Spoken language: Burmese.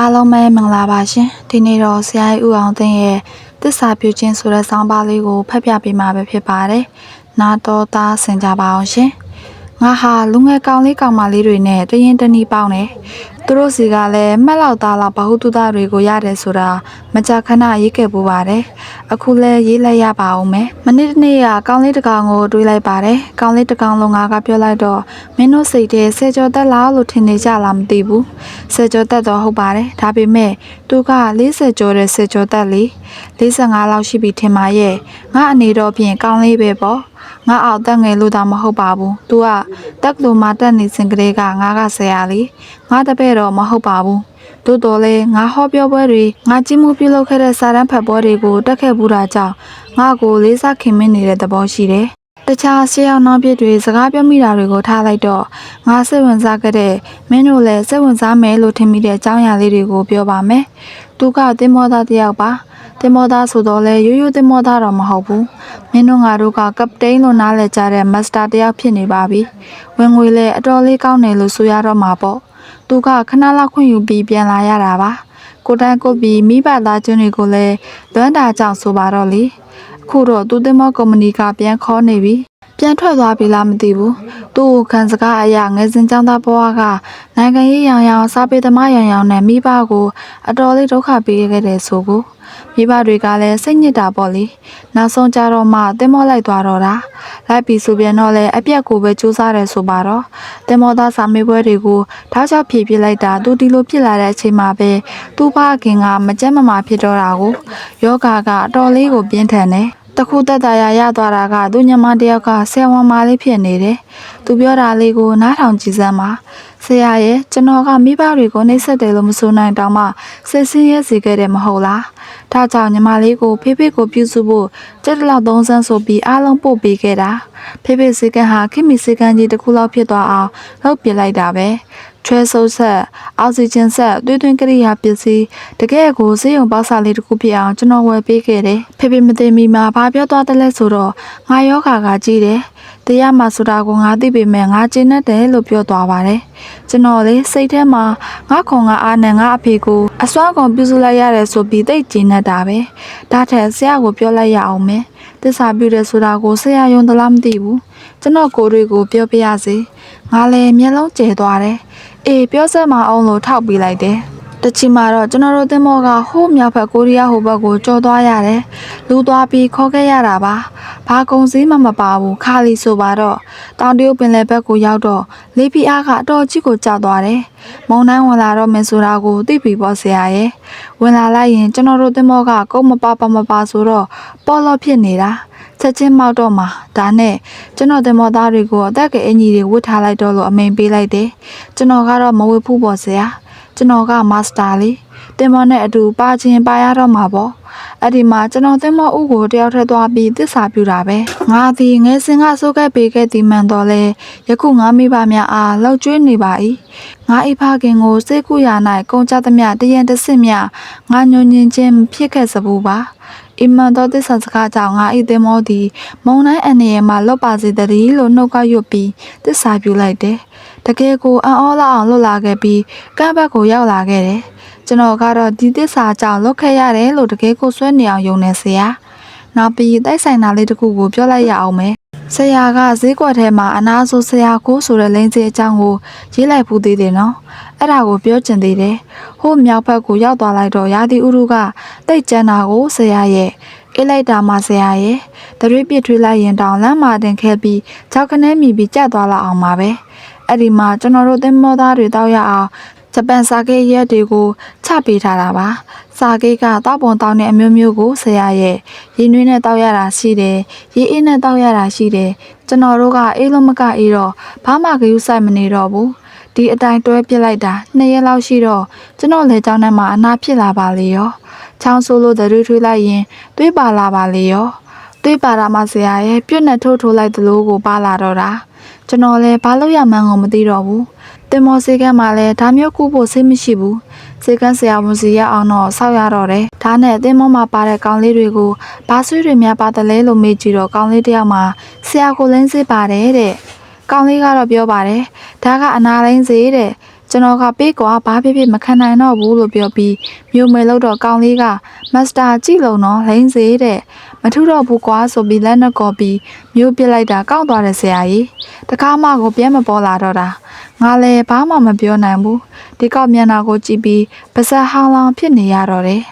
အားလုံးပဲမင်္ဂလာပါရှင်ဒီနေ့တော့ဆရာကြီးဦးအောင်သိန်းရဲ့သစ္စာပြုခြင်းဆိုတဲ့ဆောင်းပါးလေးကိုဖတ်ပြပေးမှာပဲဖြစ်ပါတယ်နာတော်သားဆင်ကြပါအောင်ရှင်ငါဟာလူငယ်ကောင်လေးကောင်မလေးတွေနဲ့တရင်တနီပေါင်းတယ် သူတို့စီကလည်းမှတ်လောက်သားလောက်ဘဟုတုဒတွေကိုရတယ်ဆိုတာမကြာခဏရေးခဲ့ပူပါတယ်အခုလဲရေးလိုက်ရပါအောင်မယ်မနေ့တနေ့ကကောင်လေးတစ်ကောင်ကိုတွေးလိုက်ပါတယ်ကောင်လေးတစ်ကောင်လုံးငါကပြောလိုက်တော့မင်းတို့စိတ်ထဲဆယ်ကျော်သက်လားလို့ထင်နေကြလားမသိဘူးဆယ်ကျော်သက်တော့ဟုတ်ပါတယ်ဒါပေမဲ့သူက40ကျော်တဲ့ဆယ်ကျော်သက်လေ45လောက်ရှိပြီထင်ပါရဲ့ငါအနေတော့ဖြင့်ကောင်လေးပဲပေါ့ ငါအောက်တက်ငယ်လို့တော့မဟုတ်ပါဘူး။ तू ကတက်ကလိုမှာတက်နေစဉ်ကလေးကငါကဆရာလေ။ငါတပည့်တော့မဟုတ်ပါဘူး။သို့တော်လဲငါဟောပြောပွဲတွေငါကြည့်မှုပြုလုပ်ခဲ့တဲ့စာတန်းဖတ်ပွဲတွေကိုတက်ခဲ့ဘူးတာကြောင့်ငါကိုလေးစားခင်မင်းနေတဲ့သဘောရှိတယ်။တခြားရှေးအောင်နောက်ပြစ်တွေစကားပြောမိတာတွေကိုထားလိုက်တော့ငါစိတ်ဝင်စားခဲ့တဲ့မင်းတို့လည်းစိတ်ဝင်စားမယ်လို့ထင်မိတဲ့အကြောင်းအရာလေးတွေကိုပြောပါမယ်။သူကတင်မောသားတစ်ယောက်ပါ။ တင်မောသားဆိုတော့လေရိုးရိုးတင်မောသားတော့မဟုတ်ဘူး။မင်းတို့ငါတို့ကကပတိန်လို့နားလည်ကြတဲ့မတ်စတာတစ်ယောက်ဖြစ်နေပါပြီ။ဝင်ငွေလည်းအတော်လေးကောင်းတယ်လို့ဆိုရတော့မှာပေါ့။သူကခဏလောက်ခွင့်ယူပြီးပြန်လာရတာပါ။ကိုယ်တိုင်ကိုယ်ပြီးမိဘသားချင်းတွေကိုလည်းလွမ်းတာကြောင့်ဆိုပါတော့လေ။အခုတော့သူတင်မောကုမ္ပဏီကပြန်ခေါ်နေပြီ။ ပြန်ထွက်သွားပြီလားမသိဘူး။သူ့ကိုခံစကားအရာငယ်စဉ်ចောင်းသားဘဝကနိုင်ငံရေးရောင်ရောင်စားပေသမားရောင်ရောင်နဲ့မိဘကိုအတော်လေးဒုက္ခပေးခဲ့တဲ့ဆိုကိုမိဘတွေကလည်းစိတ်ညစ်တာပေါ့လေနောက်ဆုံးကြတော့မှတင်မောလိုက်သွားတော့တာလိုက်ပြီဆိုပြန်တော့လေအပြက်ကိုပဲစူးစားတယ်ဆိုပါတော့တင်မောသားစာမေးပွဲတွေကိုထောက်ချောက်ဖြည့်ပြလိုက်တာသူဒီလိုဖြစ်လာတဲ့အချိန်မှာပဲသူ့ဖခင်ကမကြက်မမာဖြစ်တော့တာကိုယောဂါကအတော်လေးကိုပြင်းထန်တယ် တခုတက်တာရရသွားတာကသူညမတယောက်ကဆယ်ဝန်မာလေးဖြစ်နေတယ်။သူပြောတာလေးကိုနားထောင်ကြည့်စမ်းပါ။ဆရာရဲ့ကျွန်တော်ကမိဘတွေကိုနှိပ်စက်တယ်လို့မဆိုနိုင်တောင်မှစိတ်ဆင်းရဲစေခဲ့တယ်မဟုတ်လား။ဒါကြောင့်ညီမလေးကိုဖေဖေကိုပြုစုဖို့ကြက်တလောက်သုံးဆန်းဆိုပြီးအားလုံးပို့ပေးခဲ့တာ။ဖေဖေစေကန်ဟာခိမီစေကန်ကြီးတစ်ခုလောက်ဖြစ်သွားအောင်လုပ်ပြလိုက်တာပဲ။ ထွဲဆုပ်ဆက်အောက်ဆီဂျင်ဆက်သွေးသွင်းကရိယာပစ္စည်းတကယ်ကိုစေယုံပေါက်စာလေးတစ်ခုဖြစ်အောင်ကျွန်တော်ဝယ်ပေးခဲ့တယ်ဖေဖေမသိမီမှာဘာပြောသွားတယ်လဲဆိုတော့ငါယောဂါကကြီးတယ်တရားမှဆိုတာကိုငါသိပေမဲ့ငါကျင်းတတ်တယ်လို့ပြောသွားပါတယ်ကျွန်တော်လေစိတ်ထဲမှာငါခွန်ငါအားနဲ့ငါအဖေကိုအစွမ်းကုန်ပြုစုလိုက်ရတယ်ဆိုပြီးသိကျင်းတတ်တာပဲဒါထက်ဆရာကိုပြောလိုက်ရအောင်မယ်တစ္ဆာပြုတယ်ဆိုတာကိုဆရာယုံသလားမသိဘူးကျွန်တော်ကိုယ်တွေကိုပြောပြရစေငါလည်းမျက်လုံးကျဲသွားတယ် အေးပြောစမ်းမအောင်လို့ထောက်ပေးလိုက်တယ်တချီမှာတော့ကျွန်တော်တို့တင်မောကဟိုးမြောက်ဘက်ကိုရီးယားဟိုဘက်ကိုကြော်သွားရတယ်။လူသွားပြီးခေါ်ခဲ့ရတာပါ။ဘာကုံစည်းမှမပါဘူးခါလီဆိုပါတော့တောင်တရုတ်ပင်လယ်ဘက်ကိုရောက်တော့လေးပီအားကအတော်ကြီးကိုကျသွားတယ်။မုံတိုင်းဝင်လာတော့မယ်ဆိုတာကိုသိပြီပေါ့ဆရာရဲ့။ဝင်လာလိုက်ရင်ကျွန်တော်တို့တင်မောကကုန်းမပါပါမပါဆိုတော့ပေါ်လော့ဖြစ်နေတာ။ ချက်ချင်းမောက်တော့မှာဒါနဲ့ကျွန်တော်တင်မောသားတွေကိုအသက်ကအင်ကြီးတွေဝတ်ထားလိုက်တော့လို့အမိန်ပေးလိုက်တယ်။ကျွန်တော်ကတော့မဝတ်ဘူးပေါ့ဆရာ။ကျွန်တော်ကမာစတာလေးတင်မောနဲ့အတူပါချင်းပါရတော့မှာပေါ့။အဲ့ဒီမှာကျွန်တော်တင်မောဥကိုတယောက်ထက်သွားပြီးတစ္ဆာပြူတာပဲ။ငါသည်ငယ်စဉ်ကစိုးခဲ့ပေးခဲ့သည်မှန်တော့လေယခုငါမိဘများအားလောက်ကျွေးနေပါ၏။ငါအိဖခင်ကိုစိတ်ကူရ၌ကုံကြသမျှတရံတစ်စစ်မျှငါညွန်ညင်ခြင်းဖြစ်ခဲ့စဘူးပါ။ အီမန်တော်သစ္စာစကားကြောင့်ငါဤသင်မောသည်မုံတိုင်းအနေရမှာလွတ်ပါစေတည်းလို့နှုတ်ကရွတ်ပြီးသစ္စာပြုလိုက်တယ်။တကယ်ကိုအံ့ဩလောက်အောင်လွတ်လာခဲ့ပြီးကမ်းဘက်ကိုရောက်လာခဲ့တယ်။ကျွန်တော်ကတော့ဒီသစ္စာကြောင့်လွတ်ခဲ့ရတယ်လို့တကယ်ကိုဆွဲနေအောင်ယုံနေဆရာ။ နောက်ပြီးတိုက်ဆိုင်တာလေးတစ်ခုကိုပြောလိုက်ရအောင်မယ်။ဆရာကဈေးကွက်ထဲမှာအနာဆိုဆရာကိုဆိုတဲ့လိန်စီအကြောင်းကိုရေးလိုက်ဖူးသေးတယ်နော်။အဲ့ဒါကိုပြောချင်သေးတယ်။ဟိုးမြောက်ဘက်ကိုရောက်သွားလိုက်တော့ရာသီဥတုကတိတ်ကြမ်းတာကိုဆရာရဲ့အေးလိုက်တာမှဆရာရဲ့တရွေးပြစ်ထွေးလိုက်ရင်တောင်လမ်းမာတင်ခဲ့ပြီးကြောက်ခနဲမိပြီးကြက်သွားလောက်အောင်ပါပဲအဲ့ဒီမှာကျွန်တော်တို့သင်္ဘောသားတွေတောက်ရအောင် ဂျပန်စာကေးရက်တွေကိုချပေးထားတာပါစာကေးကတောက်ပုံတောက်တဲ့အမျိုးမျိုးကိုဆရာရဲ့ရင်းနှွေးနဲ့တောက်ရတာရှိတယ်ရေအေးနဲ့တောက်ရတာရှိတယ်ကျွန်တော်တို့ကအေးလုံးမကအေးတော့ဘာမှဂရုစိုက်မနေတော့ဘူးဒီအတိုင်းတွဲပြစ်လိုက်တာနှစ်ရက်လောက်ရှိတော့ကျွန်တော်လေကြောင်းထဲမှာအနာဖြစ်လာပါလေရောချောင်းဆိုးလို့သတိထွေးလိုက်ရင်သွေးပါလာပါလေရောသွေးပါတာမှဆရာရဲ့ပြွတ်နဲ့ထိုးထိုးလိုက်သလိုကိုပါလာတော့တာ ကျွန်တော်လည်းဘာလို့ရမှန်းကိုမသိတော့ဘူးတင်မောစေကန်းမှာလည်းဒါမျိုးကုဖို့စိတ်မရှိဘူးစေကန်းဆရာဝန်စီရအောင်တော့ဆောက်ရတော့တယ်ဒါနဲ့တင်မောမှာပါတဲ့ကောင်လေးတွေကိုဘာဆွေးတွေများပါတယ်လဲလို့မေးကြည့်တော့ကောင်လေးတယောက်မှာဆရာကိုလင်းစေးပါတယ်တဲ့ကောင်လေးကတော့ပြောပါတယ်ဒါကအနာလိုင်းစေးတဲ့ ကျွန်တော်ကပေးကွာဘာဖြစ်ဖြစ်မခံနိုင်တော့ဘူးလို့ပြောပြီးမြို့မယ်လို့တော့ကောင်းလေးကမတ်စတာကြည့်လုံးတော့လိမ့်စေတဲ့မထူတော့ဘူးကွာဆိုပြီးလက်နဲ့ကော်ပြီးမြို့ပစ်လိုက်တာကောက်သွားတယ်ဆရာကြီးတကားမကိုပြန်မပေါ်လာတော့တာငါလည်းဘာမှမပြောနိုင်ဘူးဒီကောက်မျက်နှာကိုကြည့်ပြီးပါဇက်ဟောင်းလောင်ဖြစ်နေရတော့တယ်